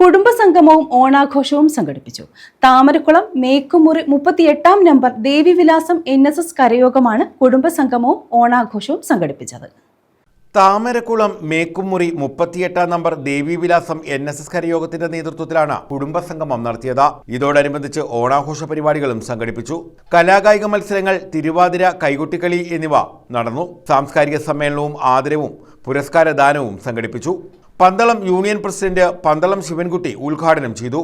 കുടുംബസംഗമവും ഓണാഘോഷവും സംഘടിപ്പിച്ചു. Thamarakulam Mekkumuri മുപ്പത്തിയെട്ടാം number Devivilasam N S S കരയോഗമാണ് കുടുംബസംഗമവും ഓണാഘോഷവും സംഘടിപ്പിച്ചത്. Thamarakulam Mekkumuri മുപ്പത്തിയെട്ടാം number Devivilasam N S S കരയോഗത്തിന്റെ നേതൃത്വത്തിലാണ് കുടുംബസംഗമം നടത്തിയത്. ഇതോടനുബന്ധിച്ച് ഓണാഘോഷ പരിപാടികളും സംഘടിപ്പിച്ചു. കലാകായിക മത്സരങ്ങൾ തിരുവാതിര കൈകൊട്ടിക്കളി എന്നിവ നടന്നു. സാംസ്കാരിക സമ്മേളനവും ആദരവും പുരസ്കാരദാനവും സംഘടിപ്പിച്ചു. പന്തളം യൂണിയൻ പ്രസിഡന്റ് പന്തളം ശിവൻകുട്ടി ഉദ്ഘാടനം ചെയ്തു.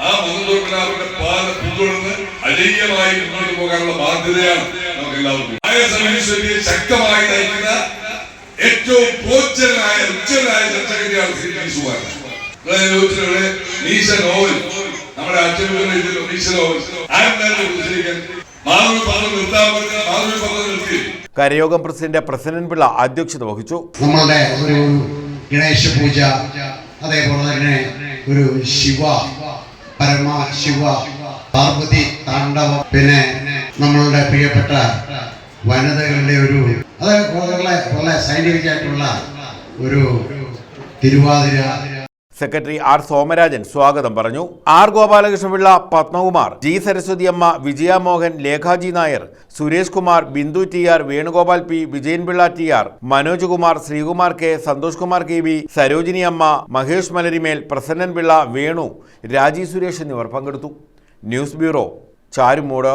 ആ അജയ്യമായി മുന്നോട്ട് പോകാനുള്ള ശക്തമായി ഏറ്റവും നോവൽ നമ്മുടെ അച്ഛൻ കരയോഗം പ്രസിഡന്റ് പ്രസന്നൻ പിള്ള അധ്യക്ഷത വഹിച്ചു. നമ്മളുടെ ഒരു ഗണേശ പൂജ അതേപോലെ തന്നെ ഒരു ശിവ പരമ ശിവ പാർവതി താണ്ഡവ പിന്നെ നമ്മളുടെ പ്രിയപ്പെട്ട വനിതകളുടെ ഒരു അത് വളരെ വളരെ സൈനിക ഒരു തിരുവാതിര സെക്രട്ടറി ആർ സോമരാജൻ സ്വാഗതം പറഞ്ഞു. R Gopalakrishnapillai Padmakumar G Saraswathi Amma Vijaya Mohan Lekhaji Nair Suresh Kumar Bindu T R Venugopal P Vijayanpillai T R Manoj Kumar Sreekumar K Santhosh Kumar K V Sarojini Amma Mahesh Malarimel Prasannan Pillai Venu രാജി സുരേഷ് എന്നിവർ പങ്കെടുത്തു. News bureau Charummood.